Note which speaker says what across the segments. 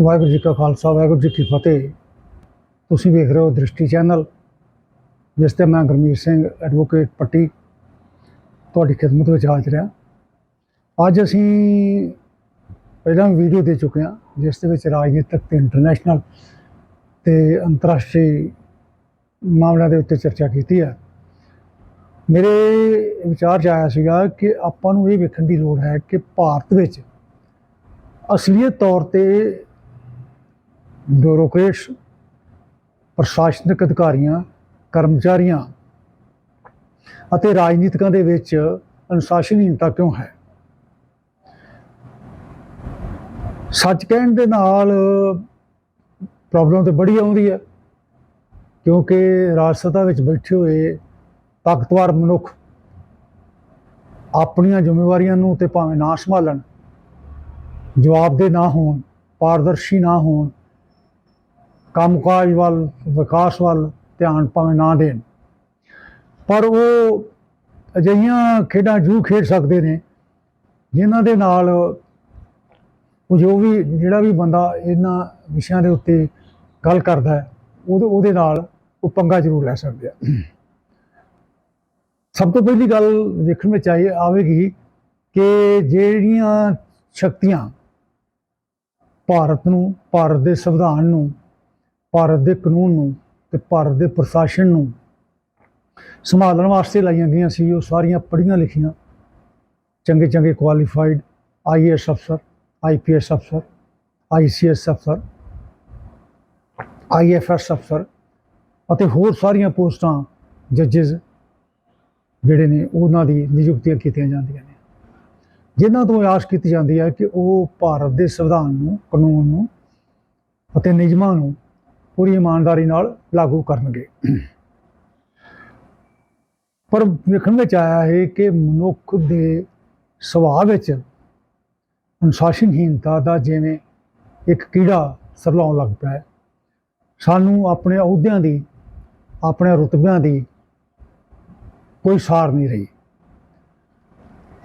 Speaker 1: ਵਾਹਿਗੁਰੂ ਜੀ ਕਾ ਖਾਲਸਾ, ਵਾਹਿਗੁਰੂ ਜੀ ਕੀ ਫਤਿਹ। ਤੁਸੀਂ ਵੇਖ ਰਹੇ ਹੋ ਦ੍ਰਿਸ਼ਟੀ ਚੈਨਲ, ਜਿਸ ਤੇ ਮੈਂ ਗੁਰਮੀਤ ਸਿੰਘ ਐਡਵੋਕੇਟ ਪੱਟੀ ਤੁਹਾਡੀ ਖਿਦਮਤ ਵਿੱਚ ਹਾਜ਼ਰ ਹਾਂ। ਅੱਜ ਅਸੀਂ ਪਹਿਲਾਂ ਵੀਡੀਓ ਦੇ ਚੁੱਕੇ ਹਾਂ, ਜਿਸ ਦੇ ਵਿੱਚ ਰਾਜਨੀਤਿਕ ਤੇ ਇੰਟਰਨੈਸ਼ਨਲ ਤੇ ਅੰਤਰਰਾਸ਼ਟਰੀ ਮਾਮਲਿਆਂ ਦੇ ਉੱਤੇ ਚਰਚਾ ਕੀਤੀ ਹੈ। ਮੇਰੇ ਵਿਚਾਰ 'ਚ ਆਇਆ ਸੀਗਾ ਕਿ ਆਪਾਂ ਨੂੰ ਇਹ ਵੇਖਣ ਦੀ ਲੋੜ ਹੈ ਕਿ ਭਾਰਤ ਵਿੱਚ ਅਸਲੀਅਤ ਤੌਰ ਤੇ ਬਿਊਰੋਕਰੇਟਸ ਪ੍ਰਸ਼ਾਸਨਿਕ ਅਧਿਕਾਰੀਆਂ, ਕਰਮਚਾਰੀਆਂ ਅਤੇ ਰਾਜਨੀਤਿਕਾਂ ਦੇ ਵਿੱਚ ਅਨੁਸ਼ਾਸਨਹੀਣਤਾ ਕਿਉਂ ਹੈ? ਸੱਚ ਕਹਿਣ ਦੇ ਨਾਲ ਪ੍ਰੋਬਲਮ ਤੇ ਬੜੀ ਆਉਂਦੀ ਹੈ, ਕਿਉਂਕਿ ਰਾਜ ਸਤਾ ਵਿੱਚ ਬੈਠੇ ਹੋਏ ਤਾਕਤਵਰ ਮਨੁੱਖ ਆਪਣੀਆਂ ਜ਼ਿੰਮੇਵਾਰੀਆਂ ਨੂੰ ਤੇ ਭਾਵੇਂ ਨਾ ਸੰਭਾਲਣ ਜਵਾਬਦੇ ਨਾ ਹੋਣ, ਪਾਰਦਰਸ਼ੀ ਨਾ ਹੋਣ ਕੰਮਕਾਜ ਵੱਲ, ਵਿਕਾਸ ਵੱਲ ਧਿਆਨ ਭਾਵੇਂ ਨਾ ਦੇਣ। ਪਰ ਉਹ ਅਜਿਹੀਆਂ ਖੇਡਾਂ ਜੂ ਖੇਡ ਸਕਦੇ ਨੇ, ਜਿਨ੍ਹਾਂ ਦੇ ਨਾਲ ਜੋ ਵੀ, ਜਿਹੜਾ ਵੀ ਬੰਦਾ ਇਹਨਾਂ ਵਿਸ਼ਿਆਂ ਦੇ ਉੱਤੇ ਗੱਲ ਕਰਦਾ ਹੈ ਉਹਦੇ ਉਹਦੇ ਨਾਲ ਉਹ ਪੰਗਾ ਜ਼ਰੂਰ ਲੈ ਸਕਦੇ ਆ। ਸਭ ਤੋਂ ਪਹਿਲੀ ਗੱਲ ਦੇਖਣ ਵਿੱਚ ਆਈ ਆਵੇਗੀ ਕਿ ਜਿਹੜੀਆਂ ਸ਼ਕਤੀਆਂ ਭਾਰਤ ਨੂੰ, ਭਾਰਤ ਦੇ ਸੰਵਿਧਾਨ ਨੂੰ ਭਾਰਤ ਦੇ ਕਾਨੂੰਨ ਨੂੰ ਤੇ ਭਾਰਤ ਦੇ ਪ੍ਰਸ਼ਾਸਨ ਨੂੰ ਸੰਭਾਲਣ ਵਾਸਤੇ ਲਾਈਆਂ ਗਈਆਂ ਸੀ, ਉਹ ਸਾਰੀਆਂ ਪੜ੍ਹੀਆਂ ਲਿਖੀਆਂ। ਚੰਗੇ ਚੰਗੇ ਕੁਆਲੀਫਾਈਡ ਆਈਏਐਸ ਅਫਸਰ ਆਈਪੀਐਸ ਅਫਸਰ ਆਈਸੀਐਸ ਅਫਸਰ ਆਈਐਫਐਸ ਅਫਸਰ ਅਤੇ ਹੋਰ ਸਾਰੀਆਂ ਪੋਸਟਾਂ ਜੱਜਸ ਜਿਹੜੇ ਨੇ ਉਹਨਾਂ ਦੀ ਨਿਯੁਕਤੀਆਂ ਕੀਤੀਆਂ ਜਾਂਦੀਆਂ ਨੇ। ਜਿਨ੍ਹਾਂ ਤੋਂ ਆਸ ਕੀਤੀ ਜਾਂਦੀ ਹੈ ਕਿ ਉਹ ਭਾਰਤ ਦੇ ਸੰਵਿਧਾਨ ਨੂੰ, ਕਾਨੂੰਨ ਨੂੰ ਅਤੇ ਨਿਯਮਾਂ ਨੂੰ ਪੂਰੀ ਇਮਾਨਦਾਰੀ ਨਾਲ ਲਾਗੂ ਕਰਨਗੇ। ਪਰ ਵੇਖਣ ਵਿੱਚ ਆਇਆ ਹੈ ਕਿ ਮਨੁੱਖ ਦੇ ਸੁਭਾਅ ਵਿੱਚ ਅਨੁਸ਼ਾਸਨਹੀਨਤਾ ਦਾ ਜਿਵੇਂ ਇੱਕ ਕੀੜਾ ਸਰਲਾਉਣ ਲੱਗ ਪਿਆ ਸਾਨੂੰ ਆਪਣੇ ਅਹੁਦਿਆਂ ਦੀ, ਆਪਣੇ ਰੁਤਬਿਆਂ ਦੀ ਕੋਈ ਸਾਰ ਨਹੀਂ ਰਹੀ।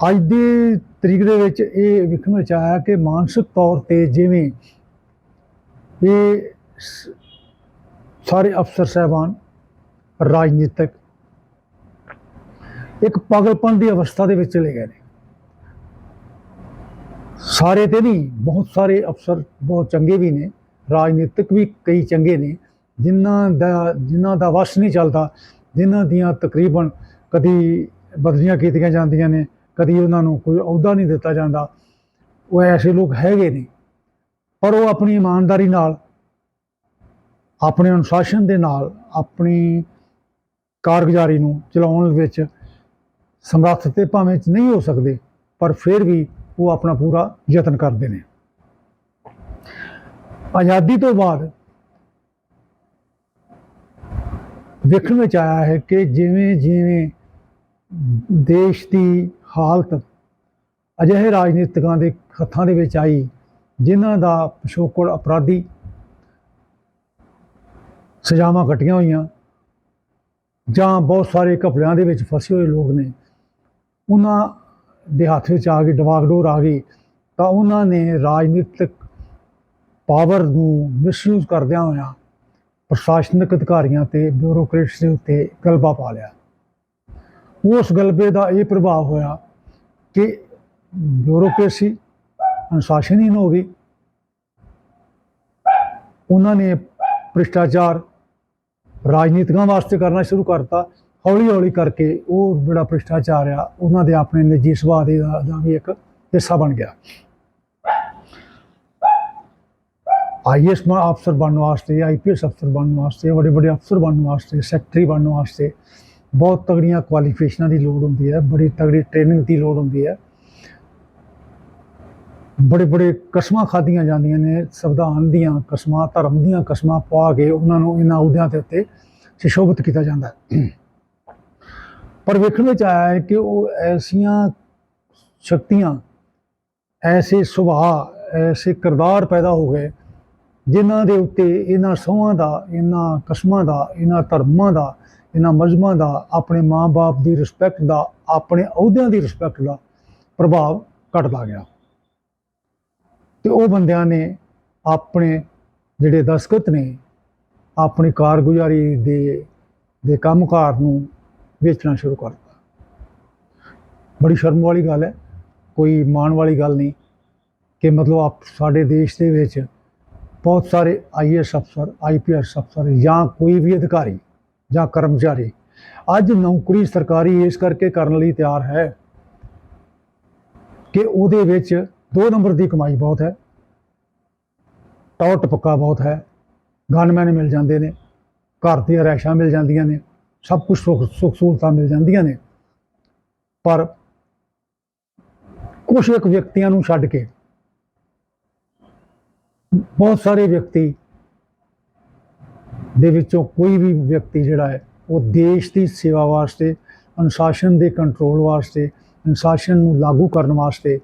Speaker 1: ਅੱਜ ਦੀ ਤਰੀਕ ਦੇ ਵਿੱਚ ਇਹ ਵੇਖਣ ਵਿੱਚ ਆਇਆ ਕਿ ਮਾਨਸਿਕ ਤੌਰ ਤੇ ਜਿਵੇਂ ਇਹ ਸਾਰੇ ਅਫਸਰ ਸਹਿਬਾਨ, ਰਾਜਨੀਤਿਕ, ਇੱਕ ਪਾਗਲਪਨ ਦੀ ਅਵਸਥਾ ਦੇ ਵਿੱਚ ਚਲੇ ਗਏ ਨੇ। ਸਾਰੇ ਤੇ ਨਹੀਂ, ਬਹੁਤ ਸਾਰੇ ਅਫਸਰ ਬਹੁਤ ਚੰਗੇ ਵੀ ਨੇ, ਰਾਜਨੀਤਿਕ ਵੀ ਕਈ ਚੰਗੇ ਨੇ, ਜਿਨ੍ਹਾਂ ਦਾ ਜਿਨ੍ਹਾਂ ਦਾ ਵਸ ਨਹੀਂ ਚੱਲਦਾ, ਜਿਨ੍ਹਾਂ ਦੀਆਂ ਤਕਰੀਬਨ ਕਦੀ ਬਦਲੀਆਂ ਕੀਤੀਆਂ ਜਾਂਦੀਆਂ ਨੇ, ਕਦੀ ਉਹਨਾਂ ਨੂੰ ਕੋਈ ਅਹੁਦਾ ਨਹੀਂ ਦਿੱਤਾ ਜਾਂਦਾ, ਉਹ ਐਸੇ ਲੋਕ ਹੈਗੇ ਨੇ। ਪਰ ਉਹ ਆਪਣੀ ਇਮਾਨਦਾਰੀ ਨਾਲ ਆਪਣੇ ਅਨੁਸ਼ਾਸਨ ਦੇ ਨਾਲ ਆਪਣੀ ਕਾਰਗੁਜ਼ਾਰੀ ਨੂੰ ਚਲਾਉਣ ਵਿੱਚ ਸਮਰੱਥ ਤੇ ਭਾਵੇਂ ਨਹੀਂ ਹੋ ਸਕਦੇ, ਪਰ ਫਿਰ ਵੀ ਉਹ ਆਪਣਾ ਪੂਰਾ ਯਤਨ ਕਰਦੇ ਨੇ। ਆਜ਼ਾਦੀ ਤੋਂ ਬਾਅਦ ਵੇਖਣ ਵਿੱਚ ਆਇਆ ਹੈ ਕਿ ਜਿਵੇਂ ਜਿਵੇਂ ਦੇਸ਼ ਦੀ ਹਾਲਤ ਅਜਿਹੇ ਰਾਜਨੀਤਿਕਾਂ ਦੇ ਹੱਥਾਂ ਦੇ ਵਿੱਚ ਆਈ, ਜਿਨ੍ਹਾਂ ਦਾ ਪਿਛੋਕੜ ਅਪਰਾਧੀ ਸਜ਼ਾਵਾਂ ਕੱਟੀਆਂ ਹੋਈਆਂ। ਜਾਂ ਬਹੁਤ ਸਾਰੇ ਘਪਲਿਆਂ ਦੇ ਵਿੱਚ ਫਸੇ ਹੋਏ ਲੋਕ ਨੇ। ਉਹਨਾਂ ਦੇ ਹੱਥ ਵਿੱਚ ਆ ਗਈ ਡਵਾਗਡੋਰ ਆ ਗਈ। ਤਾਂ ਉਹਨਾਂ ਨੇ ਰਾਜਨੀਤਿਕ ਪਾਵਰ ਨੂੰ ਮਿਸਯੂਜ਼ ਕਰਦਿਆਂ ਹੋਇਆ ਪ੍ਰਸ਼ਾਸਨਿਕ ਅਧਿਕਾਰੀਆਂ ਤੇ ਬਿਊਰੋਕ੍ਰੇਟਸ ਦੇ ਉੱਤੇ ਗਲਬਾ ਪਾ ਲਿਆ। ਉਸ ਗਲਬੇ ਦਾ ਇਹ ਪ੍ਰਭਾਵ ਹੋਇਆ ਕਿ ਬਿਊਰੋਕ੍ਰੇਸੀ ਅਨੁਸ਼ਾਸਨਹੀਨ ਹੋ ਗਈ। ਉਹਨਾਂ ਨੇ ਭ੍ਰਿਸ਼ਟਾਚਾਰ ਰਾਜਨੀਤਿਕਾਂ ਵਾਸਤੇ ਕਰਨਾ ਸ਼ੁਰੂ ਕਰਤਾ। ਹੌਲੀ ਹੌਲੀ ਕਰਕੇ ਉਹ ਜਿਹੜਾ ਭ੍ਰਿਸ਼ਟਾਚਾਰ ਆ, ਉਹਨਾਂ ਦੇ ਆਪਣੇ ਨਿੱਜੀ ਸੁਭਾਅ ਦੇ ਦਾ ਵੀ ਇੱਕ ਹਿੱਸਾ ਬਣ ਗਿਆ। ਆਈਐਸ ਅਫਸਰ ਬਣਨ ਵਾਸਤੇ ਆਈਪੀਐਸ ਅਫਸਰ ਬਣਨ ਵਾਸਤੇ ਵੱਡੇ ਵੱਡੇ ਅਫਸਰ ਬਣਨ ਵਾਸਤੇ, ਸੈਕਟਰੀ ਬਣਨ ਵਾਸਤੇ ਬਹੁਤ ਤਗੜੀਆਂ ਕੁਆਲੀਫਿਕੇਸ਼ਨਾਂ ਦੀ ਲੋੜ ਹੁੰਦੀ ਹੈ, ਬੜੀ ਤਗੜੀ ਟ੍ਰੇਨਿੰਗ ਦੀ ਲੋੜ ਹੁੰਦੀ ਹੈ। ਬੜੇ ਬੜੇ ਕਸਮਾਂ ਖਾਧੀਆਂ ਜਾਂਦੀਆਂ ਨੇ, ਸੰਵਿਧਾਨ ਦੀਆਂ ਕਸਮਾਂ, ਧਰਮ ਦੀਆਂ ਕਸਮਾਂ ਪਾ ਕੇ ਉਹਨਾਂ ਨੂੰ ਇਹਨਾਂ ਅਹੁਦਿਆਂ ਦੇ ਉੱਤੇ ਸੁਸ਼ੋਭਿਤ ਕੀਤਾ ਜਾਂਦਾ ਪਰ ਵੇਖਣ ਵਿੱਚ ਆਇਆ ਹੈ ਕਿ ਉਹ ਐਸੀਆਂ ਸ਼ਕਤੀਆਂ, ਐਸੇ ਸੁਭਾਅ, ਐਸੇ ਕਿਰਦਾਰ ਪੈਦਾ ਹੋ ਗਏ, ਜਿਨ੍ਹਾਂ ਦੇ ਉੱਤੇ ਇਹਨਾਂ ਸਹੁੰ ਦਾ, ਇਹਨਾਂ ਕਸਮਾਂ ਦਾ, ਇਹਨਾਂ ਧਰਮਾਂ ਦਾ, ਇਹਨਾਂ ਮਜ਼ਹਬਾਂ ਦਾ, ਆਪਣੇ ਮਾਂ-ਬਾਪ ਦੀ ਰਿਸਪੈਕਟ ਦਾ, ਆਪਣੇ ਅਹੁਦਿਆਂ ਦੀ ਰਿਸਪੈਕਟ ਦਾ ਪ੍ਰਭਾਵ ਘਟਦਾ ਗਿਆ। ਤੇ ਉਹ ਬੰਦਿਆਂ ਨੇ ਆਪਣੇ ਜਿਹੜੇ ਦਸਤਖਤ ਨੇ, ਆਪਣੀ ਕਾਰਗੁਜ਼ਾਰੀ ਦੇ ਦੇ ਕੰਮਕਾਰ ਨੂੰ ਵੇਚਣਾ ਸ਼ੁਰੂ ਕਰ ਦਿੱਤਾ। ਬੜੀ ਸ਼ਰਮ ਵਾਲੀ ਗੱਲ ਹੈ, ਕੋਈ ਮਾਣ ਵਾਲੀ ਗੱਲ ਨਹੀਂ ਕਿ ਮਤਲਬ ਆਪ ਸਾਡੇ ਦੇਸ਼ ਦੇ ਵਿੱਚ ਬਹੁਤ ਸਾਰੇ ਆਈਐਸ ਅਫਸਰ ਆਈਪੀਐਸ ਅਫਸਰ ਜਾਂ ਕੋਈ ਵੀ ਅਧਿਕਾਰੀ ਜਾਂ ਕਰਮਚਾਰੀ ਅੱਜ ਨੌਕਰੀ ਸਰਕਾਰੀ ਇਸ ਕਰਕੇ ਕਰਨ ਲਈ ਤਿਆਰ ਹੈ ਕਿ ਉਹਦੇ ਵਿੱਚ ਦੋ ਨੰਬਰ ਦੀ ਕਮਾਈ ਬਹੁਤ ਹੈ। ਟੌਟ ਪੱਕਾ ਬਹੁਤ ਹੈ। ਗਨਮੈਨ ਮਿਲ ਜਾਂਦੇ ਨੇ। ਘਰ ਦੀਆਂ ਰੈਸ਼ਾਂ ਮਿਲ ਜਾਂਦੀਆਂ ਨੇ। ਸਭ ਕੁਝ ਸੁੱਖ ਸੁੱਖ ਸਹੂਲਤਾਂ ਮਿਲ ਜਾਂਦੀਆਂ ਨੇ। ਪਰ ਕੁਝ ਇੱਕ ਵਿਅਕਤੀਆਂ ਨੂੰ ਛੱਡ ਕੇ ਬਹੁਤ ਸਾਰੇ ਵਿਅਕਤੀ ਦੇ ਵਿੱਚੋਂ ਕੋਈ ਵੀ ਵਿਅਕਤੀ ਜਿਹੜਾ ਹੈ, ਉਹ ਦੇਸ਼ ਦੀ ਸੇਵਾ ਵਾਸਤੇ, ਅਨੁਸ਼ਾਸਨ ਦੇ ਕੰਟਰੋਲ ਵਾਸਤੇ, ਅਨੁਸ਼ਾਸਨ ਨੂੰ ਲਾਗੂ ਕਰਨ ਵਾਸਤੇ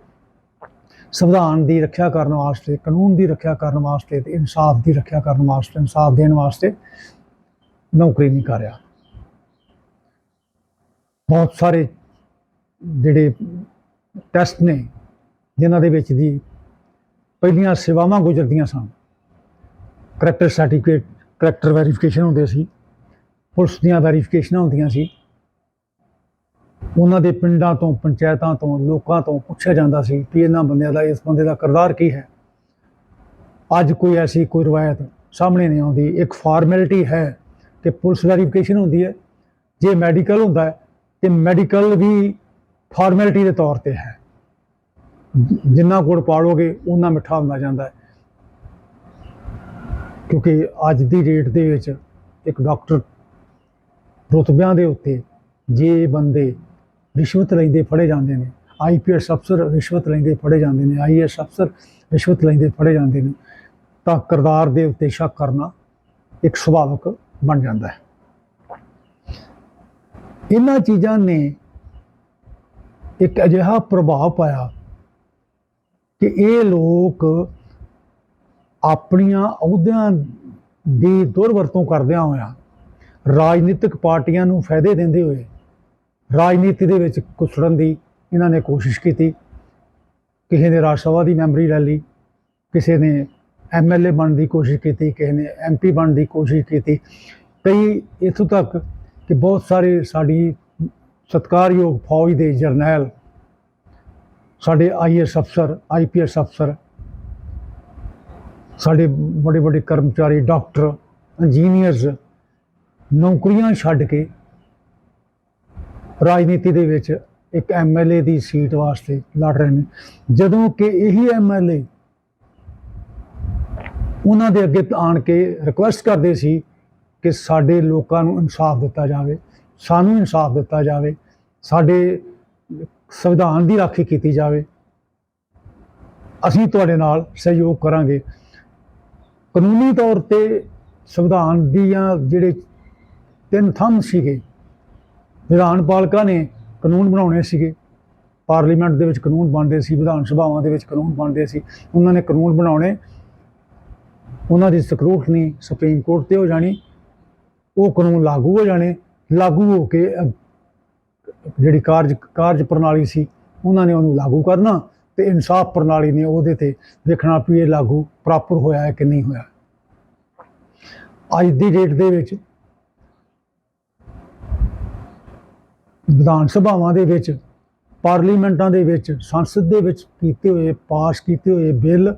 Speaker 1: ਸੰਵਿਧਾਨ ਦੀ ਰੱਖਿਆ ਕਰਨ ਵਾਸਤੇ, ਕਾਨੂੰਨ ਦੀ ਰੱਖਿਆ ਕਰਨ ਵਾਸਤੇ ਤੇ ਇਨਸਾਫ ਦੀ ਰੱਖਿਆ ਕਰਨ ਵਾਸਤੇ, ਇਨਸਾਫ ਦੇਣ ਵਾਸਤੇ ਨੌਕਰੀ ਨਹੀਂ ਕਰ ਰਿਹਾ। ਬਹੁਤ ਸਾਰੇ ਜਿਹੜੇ ਟੈਸਟ ਨੇ, ਜਿਨ੍ਹਾਂ ਦੇ ਵਿੱਚ ਦੀ ਪਹਿਲੀਆਂ ਸੇਵਾਵਾਂ ਗੁਜ਼ਰਦੀਆਂ ਸਨ। ਕਰੈਕਟਰ ਸਰਟੀਫਿਕੇਟ, ਕਰੈਕਟਰ ਵੈਰੀਫਿਕੇਸ਼ਨ ਹੁੰਦੇ ਸੀ, ਪੁਲਿਸ ਦੀਆਂ ਵੈਰੀਫਿਕੇਸ਼ਨਾਂ ਹੁੰਦੀਆਂ ਸੀ। ਉਹਨਾਂ ਦੇ ਪਿੰਡਾਂ ਤੋਂ, ਪੰਚਾਇਤਾਂ ਤੋਂ, ਲੋਕਾਂ ਤੋਂ ਪੁੱਛਿਆ ਜਾਂਦਾ ਸੀ ਕਿ ਇਹਨਾਂ ਬੰਦਿਆਂ ਦਾ, ਇਸ ਬੰਦੇ ਦਾ ਕਿਰਦਾਰ ਕੀ ਹੈ? ਅੱਜ ਕੋਈ ਐਸੀ ਕੋਈ ਰਵਾਇਤ ਸਾਹਮਣੇ ਨਹੀਂ ਆਉਂਦੀ। ਇੱਕ ਫਾਰਮੈਲਿਟੀ ਹੈ ਕਿ ਪੁਲਿਸ ਵੈਰੀਫਿਕੇਸ਼ਨ ਹੁੰਦੀ ਹੈ। ਜੇ ਮੈਡੀਕਲ ਹੁੰਦਾ ਹੈ, ਤੇ ਮੈਡੀਕਲ ਵੀ ਫਾਰਮੈਲਿਟੀ ਦੇ ਤੌਰ ਤੇ ਹੈ। ਜਿੰਨਾ ਗੁੜ ਪਾੜੋਗੇ ਉਹਨਾਂ ਮਿੱਠਾ ਹੁੰਦਾ ਜਾਂਦਾ ਹੈ। ਕਿਉਂਕਿ ਅੱਜ ਦੀ ਡੇਟ ਦੇ ਵਿੱਚ ਇੱਕ ਡਾਕਟਰ ਰੁਤਬਿਆਂ ਦੇ ਉੱਤੇ ਜੇ ਬੰਦੇ ਰਿਸ਼ਵਤ ਲੈਂਦੇ ਫੜੇ ਜਾਂਦੇ ਨੇ। ਆਈਪੀਐਸ ਅਫਸਰ ਰਿਸ਼ਵਤ ਲੈਂਦੇ ਫੜੇ ਜਾਂਦੇ ਨੇ। ਆਈਐਸ ਅਫਸਰ ਰਿਸ਼ਵਤ ਲੈਂਦੇ ਫੜੇ ਜਾਂਦੇ ਨੇ। ਤਾਂ ਕਿਰਦਾਰ ਦੇ ਉੱਤੇ ਸ਼ੱਕ ਕਰਨਾ ਇੱਕ ਸੁਭਾਵਿਕ ਬਣ ਜਾਂਦਾ ਹੈ। ਇਹਨਾਂ ਚੀਜ਼ਾਂ ਨੇ ਇੱਕ ਅਜਿਹਾ ਪ੍ਰਭਾਵ ਪਾਇਆ ਕਿ ਇਹ ਲੋਕ ਆਪਣੀਆਂ ਅਹੁਦਿਆਂ ਦੀ ਦੁਰਵਰਤੋਂ ਕਰਦਿਆਂ ਹੋਇਆਂ ਰਾਜਨੀਤਿਕ ਪਾਰਟੀਆਂ ਨੂੰ ਫਾਇਦੇ ਦਿੰਦੇ ਹੋਏ ਰਾਜਨੀਤੀ ਦੇ ਵਿੱਚ ਘੁਸੜਨ ਦੀ ਇਹਨਾਂ ਨੇ ਕੋਸ਼ਿਸ਼ ਕੀਤੀ। ਕਿਸੇ ਨੇ ਰਾਜ ਸਭਾ ਦੀ ਮੈਂਬਰੀ ਲੈ ਲਈ, ਕਿਸੇ ਨੇ ਐਮਐਲਏ ਬਣਨ ਦੀ ਕੋਸ਼ਿਸ਼ ਕੀਤੀ, ਕਿਸੇ ਨੇ ਐਮਪੀ ਬਣਨ ਦੀ ਕੋਸ਼ਿਸ਼ ਕੀਤੀ। ਕਈ ਇੱਥੋਂ ਤੱਕ ਕਿ ਬਹੁਤ ਸਾਰੇ ਸਾਡੀ ਸਤਿਕਾਰਯੋਗ ਫੌਜ ਦੇ ਜਰਨੈਲ, ਸਾਡੇ ਆਈਐਸ ਅਫਸਰ ਆਈਪੀਐਸ ਅਫਸਰ, ਸਾਡੇ ਵੱਡੇ ਵੱਡੇ ਕਰਮਚਾਰੀ, ਡਾਕਟਰ, ਇੰਜੀਨੀਅਰਸ ਨੌਕਰੀਆਂ ਛੱਡ ਕੇ ਰਾਜਨੀਤੀ ਦੇ ਵਿੱਚ ਇੱਕ ਐਮਐਲਏ ਦੀ ਸੀਟ ਵਾਸਤੇ ਲੜ ਰਹੇ ਨੇ। ਜਦੋਂ ਕਿ ਇਹੀ ਐਮਐਲਏ ਉਹਨਾਂ ਦੇ ਅੱਗੇ ਆਣ ਕੇ ਰਿਕੁਐਸਟ ਕਰਦੇ ਸੀ ਕਿ ਸਾਡੇ ਲੋਕਾਂ ਨੂੰ ਇਨਸਾਫ ਦਿੱਤਾ ਜਾਵੇ, ਸਾਨੂੰ ਇਨਸਾਫ ਦਿੱਤਾ ਜਾਵੇ, ਸਾਡੇ ਸੰਵਿਧਾਨ ਦੀ ਰਾਖੀ ਕੀਤੀ ਜਾਵੇ। ਅਸੀਂ ਤੁਹਾਡੇ ਨਾਲ ਸਹਿਯੋਗ ਕਰਾਂਗੇ। ਕਾਨੂੰਨੀ ਤੌਰ ਤੇ ਸੰਵਿਧਾਨ ਦੀਆਂ ਜਿਹੜੇ ਤਿੰਨ ਥੰਮ ਸੀਗੇ ਵਿਧਾਨ ਪਾਲਿਕਾ ਨੇ ਕਾਨੂੰਨ ਬਣਾਉਣੇ ਸੀਗੇ। ਪਾਰਲੀਮੈਂਟ ਦੇ ਵਿੱਚ ਕਾਨੂੰਨ ਬਣਦੇ ਸੀ, ਵਿਧਾਨ ਸਭਾਵਾਂ ਦੇ ਵਿੱਚ ਕਾਨੂੰਨ ਬਣਦੇ ਸੀ। ਉਹਨਾਂ ਨੇ ਕਾਨੂੰਨ ਬਣਾਉਣੇ। ਉਹਨਾਂ ਦੀ ਸਕਰੂਟਨੀ ਸੁਪਰੀਮ ਕੋਰਟ ਤੇ ਹੋ ਜਾਣੀ। ਉਹ ਕਾਨੂੰਨ ਲਾਗੂ ਹੋ ਜਾਣੇ। ਲਾਗੂ ਹੋ ਕੇ ਜਿਹੜੀ ਕਾਰਜ ਕਾਰਜ ਪ੍ਰਣਾਲੀ ਸੀ, ਉਹਨਾਂ ਨੇ ਉਹਨੂੰ ਲਾਗੂ ਕਰਨਾ ਤੇ ਇਨਸਾਫ ਪ੍ਰਣਾਲੀ ਨੇ ਉਹਦੇ ਤੇ ਵੇਖਣਾ ਵੀ ਇਹ ਲਾਗੂ ਪ੍ਰੋਪਰ ਹੋਇਆ ਹੈ ਕਿ ਨਹੀਂ ਹੋਇਆ। ਅੱਜ ਦੀ ਡੇਟ ਦੇ ਵਿੱਚ ਵਿਧਾਨ ਸਭਾਵਾਂ ਦੇ ਵਿੱਚ, ਪਾਰਲੀਮੈਂਟਾਂ ਦੇ ਵਿੱਚ, ਸੰਸਦ ਦੇ ਵਿੱਚ ਕੀਤੇ ਹੋਏ, ਪਾਸ ਕੀਤੇ ਹੋਏ ਬਿੱਲ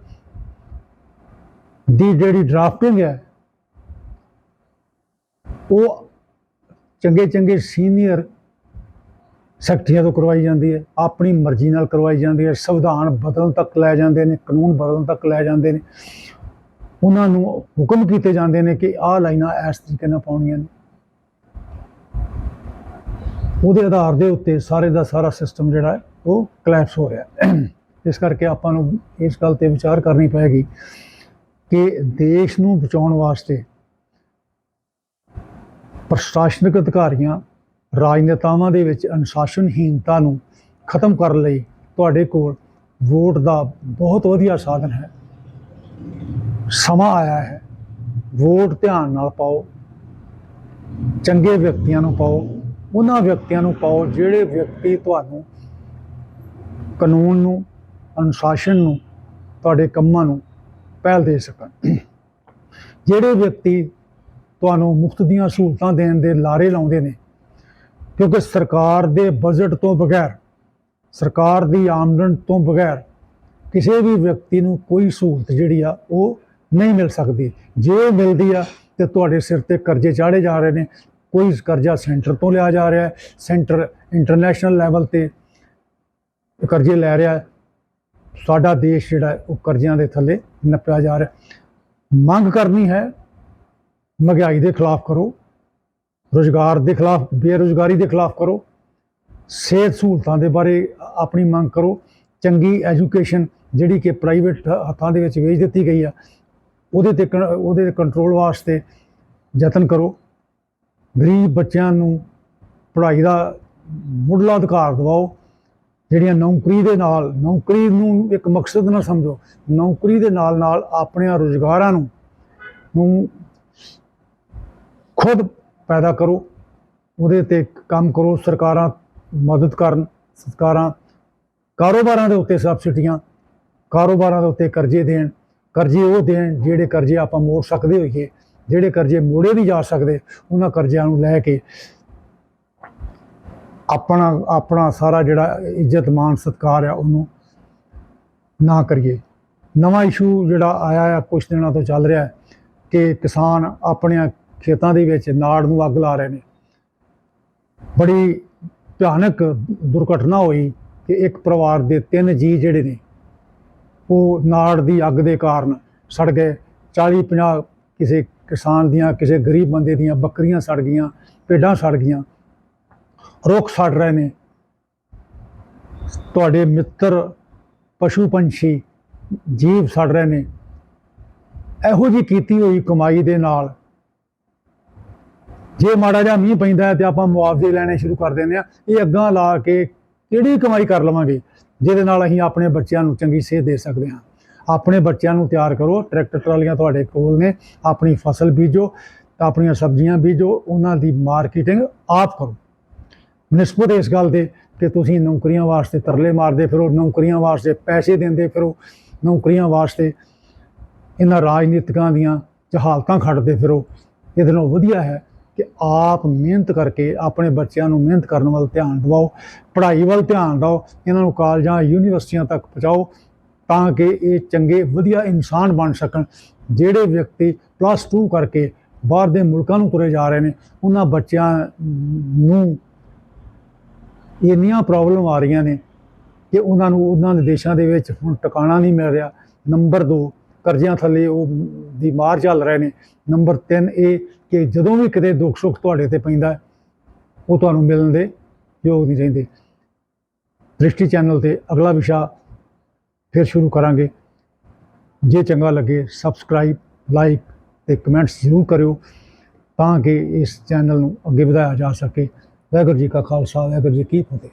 Speaker 1: ਦੀ ਜਿਹੜੀ ਡਰਾਫਟਿੰਗ ਹੈ, ਉਹ ਚੰਗੇ ਚੰਗੇ ਸੀਨੀਅਰ ਸੈਕਟਰੀਆਂ ਤੋਂ ਕਰਵਾਈ ਜਾਂਦੀ ਹੈ, ਆਪਣੀ ਮਰਜ਼ੀ ਨਾਲ ਕਰਵਾਈ ਜਾਂਦੀ ਹੈ, ਸੰਵਿਧਾਨ ਬਦਲਣ ਤੱਕ ਲੈ ਜਾਂਦੇ ਨੇ, ਕਾਨੂੰਨ ਬਦਲਣ ਤੱਕ ਲੈ ਜਾਂਦੇ ਨੇ। ਉਹਨਾਂ ਨੂੰ ਹੁਕਮ ਕੀਤੇ ਜਾਂਦੇ ਨੇ ਕਿ ਆਹ ਲਾਈਨਾਂ ਇਸ ਤਰੀਕੇ ਨਾਲ ਪਾਉਣੀਆਂ ਨੇ। ਉਹਦੇ ਆਧਾਰ ਦੇ ਉੱਤੇ ਸਾਰੇ ਦਾ ਸਾਰਾ ਸਿਸਟਮ ਜਿਹੜਾ ਹੈ, ਉਹ ਕਲੈਪਸ ਹੋ ਰਿਹਾ ਹੈ। ਇਸ ਕਰਕੇ ਆਪਾਂ ਨੂੰ ਇਸ ਗੱਲ ਤੇ ਵਿਚਾਰ ਕਰਨੀ ਪਏਗੀ ਕਿ ਦੇਸ਼ ਨੂੰ ਬਚਾਉਣ ਵਾਸਤੇ ਪ੍ਰਸ਼ਾਸਨਿਕ ਅਧਿਕਾਰੀਆਂ ਰਾਜਨੇਤਾਵਾਂ ਦੇ ਵਿੱਚ ਅਨੁਸ਼ਾਸਨਹੀਨਤਾ ਨੂੰ ਖਤਮ ਕਰਨ ਲਈ ਤੁਹਾਡੇ ਕੋਲ ਵੋਟ ਦਾ ਬਹੁਤ ਵਧੀਆ ਸਾਧਨ ਹੈ। ਸਮਾਂ ਆਇਆ ਹੈ। ਵੋਟ ਧਿਆਨ ਨਾਲ ਪਾਓ। ਚੰਗੇ ਵਿਅਕਤੀਆਂ ਨੂੰ ਪਾਓ। ਉਹਨਾਂ ਵਿਅਕਤੀਆਂ ਨੂੰ ਪਾਓ ਜਿਹੜੇ ਵਿਅਕਤੀ ਤੁਹਾਨੂੰ ਕਾਨੂੰਨ ਨੂੰ, ਅਨੁਸ਼ਾਸਨ ਨੂੰ, ਤੁਹਾਡੇ ਕੰਮਾਂ ਨੂੰ ਪਹਿਲ ਦੇ ਸਕਣ। ਜਿਹੜੇ ਵਿਅਕਤੀ ਤੁਹਾਨੂੰ ਮੁਫਤ ਦੀਆਂ ਸਹੂਲਤਾਂ ਦੇਣ ਦੇ ਲਾਰੇ ਲਾਉਂਦੇ ਨੇ, ਕਿਉਂਕਿ ਸਰਕਾਰ ਦੇ ਬਜਟ ਤੋਂ ਬਗੈਰ, ਸਰਕਾਰ ਦੀ ਆਮਦਨ ਤੋਂ ਬਗੈਰ ਕਿਸੇ ਵੀ ਵਿਅਕਤੀ ਨੂੰ ਕੋਈ ਸਹੂਲਤ ਜਿਹੜੀ ਆ ਉਹ ਨਹੀਂ ਮਿਲ ਸਕਦੀ। ਜੇ ਮਿਲਦੀ ਆ ਤੇ ਤੁਹਾਡੇ ਸਿਰ ਤੇ ਕਰਜ਼ੇ ਚਾੜੇ ਜਾ ਰਹੇ ਨੇ ਕੋਈ ਕਰਜ਼ਾ ਸੈਂਟਰ ਤੋਂ ਲਿਆ ਜਾ ਰਿਹਾ ਹੈ, ਸੈਂਟਰ ਇੰਟਰਨੈਸ਼ਨਲ ਲੈਵਲ ਤੇ ਕਰਜ਼ੇ ਲੈ ਰਿਹਾ ਸਾਡਾ ਦੇਸ਼ ਜਿਹੜਾ ਉਹ ਕਰਜ਼ਿਆਂ ਦੇ ਥੱਲੇ ਨੱਪਿਆ ਜਾ ਰਿਹਾ ਮੰਗ ਕਰਨੀ ਹੈ, ਮਹਿੰਗਾਈ ਦੇ ਖਿਲਾਫ ਕਰੋ, ਰੋਜ਼ਗਾਰ ਦੇ ਖਿਲਾਫ, ਬੇਰੁਜ਼ਗਾਰੀ ਦੇ ਖਿਲਾਫ ਕਰੋ, ਸਿਹਤ ਸਹੂਲਤਾਂ ਦੇ ਬਾਰੇ ਆਪਣੀ ਮੰਗ ਕਰੋ। ਚੰਗੀ ਐਜੂਕੇਸ਼ਨ ਜਿਹੜੀ ਕਿ ਪ੍ਰਾਈਵੇਟ ਹੱਥਾਂ ਦੇ ਵਿੱਚ ਵੇਚ ਦਿੱਤੀ ਗਈ ਆ ਉਹਦੇ ਤੇ ਕੰ- ਉਹਦੇ ਕੰਟਰੋਲ ਵਾਸਤੇ ਯਤਨ ਕਰੋ। ਗਰੀਬ ਬੱਚਿਆਂ ਨੂੰ ਪੜ੍ਹਾਈ ਦਾ ਮੁੱਢਲਾ ਅਧਿਕਾਰ ਦਿਵਾਓ, ਜਿਹੜੀਆਂ ਨੌਕਰੀ ਦੇ ਨਾਲ, ਨੌਕਰੀ ਨੂੰ ਇੱਕ ਮਕਸਦ ਨਾ ਸਮਝੋ, ਨੌਕਰੀ ਦੇ ਨਾਲ ਨਾਲ ਆਪਣੇ ਰੁਜ਼ਗਾਰਾਂ ਨੂੰ ਨੂੰ ਖੁਦ ਪੈਦਾ ਕਰੋ, ਉਹਦੇ ਤੇ ਕੰਮ ਕਰੋ, ਸਰਕਾਰਾਂ ਮਦਦ ਕਰਨ, ਸਰਕਾਰਾਂ ਕਾਰੋਬਾਰਾਂ ਦੇ ਉੱਤੇ ਸਬਸਿਡੀਆਂ, ਕਾਰੋਬਾਰਾਂ ਦੇ ਉੱਤੇ ਕਰਜ਼ੇ ਦੇਣ, ਕਰਜ਼ੇ ਉਹ ਦੇਣ ਜਿਹੜੇ ਕਰਜ਼ੇ ਆਪਾਂ ਮੋੜ ਸਕਦੇ ਹੋਈਏ ਜਿਹੜੇ ਕਰਜ਼ੇ ਮੋੜੇ ਨਹੀਂ ਜਾ ਸਕਦੇ, ਉਹਨਾਂ ਕਰਜ਼ਿਆਂ ਨੂੰ ਲੈ ਕੇ ਆਪਣਾ ਆਪਣਾ ਸਾਰਾ ਜਿਹੜਾ ਇੱਜ਼ਤ ਮਾਨ ਸਤਿਕਾਰ ਆ ਉਹਨੂੰ ਨਾ ਕਰੀਏ। ਨਵਾਂ ਇਸ਼ੂ ਜਿਹੜਾ ਆਇਆ ਆ ਕੁਝ ਦਿਨਾਂ ਤੋਂ ਚੱਲ ਰਿਹਾ ਹੈ ਕਿ ਕਿਸਾਨ ਆਪਣੇ ਖੇਤਾਂ ਦੇ ਵਿੱਚ ਨਾੜ ਨੂੰ ਅੱਗ ਲਾ ਰਹੇ ਨੇ। ਬੜੀ ਭਿਆਨਕ ਦੁਰਘਟਨਾ ਹੋਈ ਕਿ ਇੱਕ ਪਰਿਵਾਰ ਦੇ ਤਿੰਨ ਜੀ ਜਿਹੜੇ ਨੇ, ਉਹ ਨਾੜ ਦੀ ਅੱਗ ਦੇ ਕਾਰਨ ਸੜ ਗਏ। 40 50 ਕਿਸੇ ਕਿਸਾਨ ਦੀਆਂ, ਕਿਸੇ ਗਰੀਬ ਬੰਦੇ ਦੀਆਂ ਬੱਕਰੀਆਂ ਸੜ ਗਈਆਂ, ਭੇਡਾਂ ਸੜ ਗਈਆਂ, ਰੁੱਖ ਸੜ ਰਹੇ ਨੇ। ਤੁਹਾਡੇ ਮਿੱਤਰ ਪਸ਼ੂ ਪੰਛੀ, ਜੀਵ ਸੜ ਰਹੇ ਨੇ। ਇਹੋ ਜੀ ਕੀਤੀ ਹੋਈ ਕਮਾਈ ਦੇ ਨਾਲ ਜੇ ਮਾੜਾ ਜਿਹਾ ਮੀਂਹ ਪੈਂਦਾ ਹੈ ਤੇ ਆਪਾਂ ਮੁਆਵਜ਼ੇ ਲੈਣੇ ਸ਼ੁਰੂ ਕਰ ਦਿੰਦੇ ਆ ਇਹ ਅੱਗਾਂ ਲਾ ਕੇ ਕਿਹੜੀ ਕਮਾਈ ਕਰ ਲਵਾਂਗੇ, ਜਿਹਦੇ ਨਾਲ ਅਸੀਂ ਆਪਣੇ ਬੱਚਿਆਂ ਨੂੰ ਚੰਗੀ ਸਿਹਤ ਦੇ ਸਕਦੇ ਹਾਂ। ਆਪਣੇ ਬੱਚਿਆਂ ਨੂੰ ਤਿਆਰ ਕਰੋ, ਟਰੈਕਟਰ ਟਰਾਲੀਆਂ ਤੁਹਾਡੇ ਕੋਲ ਨੇ, ਆਪਣੀ ਫਸਲ ਬੀਜੋ, ਆਪਣੀਆਂ ਸਬਜ਼ੀਆਂ ਬੀਜੋ, ਉਹਨਾਂ ਦੀ ਮਾਰਕੀਟਿੰਗ ਆਪ ਕਰੋ। ਨਿਸਬਤ ਇਸ ਗੱਲ ਦੇ ਕਿ ਤੁਸੀਂ ਨੌਕਰੀਆਂ ਵਾਸਤੇ ਤਰਲੇ ਮਾਰਦੇ ਫਿਰੋ, ਨੌਕਰੀਆਂ ਵਾਸਤੇ ਪੈਸੇ ਦਿੰਦੇ ਫਿਰੋ, ਨੌਕਰੀਆਂ ਵਾਸਤੇ ਇਹਨਾਂ ਰਾਜਨੀਤਿਕਾਂ ਦੀਆਂ ਜਹਾਲਤਾਂ ਖੜਦੇ ਫਿਰੋ। ਇਹਦੇ ਨਾਲੋਂ ਵਧੀਆ ਹੈ ਕਿ ਆਪ ਮਿਹਨਤ ਕਰਕੇ ਆਪਣੇ ਬੱਚਿਆਂ ਨੂੰ ਮਿਹਨਤ ਕਰਨ ਵੱਲ ਧਿਆਨ ਦਿਵਾਓ, ਪੜ੍ਹਾਈ ਵੱਲ ਧਿਆਨ ਦਿਓ, ਇਹਨਾਂ ਨੂੰ ਕਾਲਜਾਂ, ਯੂਨੀਵਰਸਿਟੀਆਂ ਤੱਕ ਪਹੁੰਚਾਓ ਤਾਂ ਕਿ ਇਹ ਚੰਗੇ, ਵਧੀਆ ਇਨਸਾਨ ਬਣ ਸਕਣ। ਜਿਹੜੇ ਵਿਅਕਤੀ ਪਲੱਸ 2 ਕਰਕੇ ਬਾਹਰ ਦੇ ਮੁਲਕਾਂ ਨੂੰ ਤੁਰੇ ਜਾ ਰਹੇ ਨੇ, ਉਹਨਾਂ ਬੱਚਿਆਂ ਨੂੰ ਇੰਨੀਆਂ ਪ੍ਰੋਬਲਮ ਆ ਰਹੀਆਂ ਨੇ ਕਿ ਉਹਨਾਂ ਨੂੰ ਉਹਨਾਂ ਦੇ ਦੇਸ਼ਾਂ ਦੇ ਵਿੱਚ ਹੁਣ ਟਿਕਾਣਾ ਨਹੀਂ ਮਿਲ ਰਿਹਾ। ਨੰਬਰ 2 ਕਰਜ਼ਿਆਂ ਥੱਲੇ ਉਹ ਦੀ ਮਾਰ ਚੱਲ ਰਹੇ ਨੇ। ਨੰਬਰ 3 ਇਹ ਕਿ ਜਦੋਂ ਵੀ ਕਿਤੇ ਦੁੱਖ ਸੁੱਖ ਤੁਹਾਡੇ ਤੇ ਪੈਂਦਾ, ਉਹ ਤੁਹਾਨੂੰ ਮਿਲਣ ਦੇ ਯੋਗ ਨਹੀਂ ਰਹਿੰਦੇ। ਦ੍ਰਿਸ਼ਟੀ ਚੈਨਲ ਤੇ ਅਗਲਾ ਵਿਸ਼ਾ ਫਿਰ ਸ਼ੁਰੂ ਕਰਾਂਗੇ। ਜੇ ਚੰਗਾ ਲੱਗੇ ਸਬਸਕ੍ਰਾਈਬ ਲਾਈਕ ਤੇ ਕਮੈਂਟਸ ਜ਼ਰੂਰ ਕਰਿਓ ਤਾਂ ਕਿ ਇਸ ਚੈਨਲ ਨੂੰ ਅੱਗੇ ਵਧਾਇਆ ਜਾ ਸਕੇ। ਵਾਹਿਗੁਰੂ ਜੀ ਕਾ ਖਾਲਸਾ, ਵਾਹਿਗੁਰੂ ਜੀ ਕੀ ਫਤਿਹ।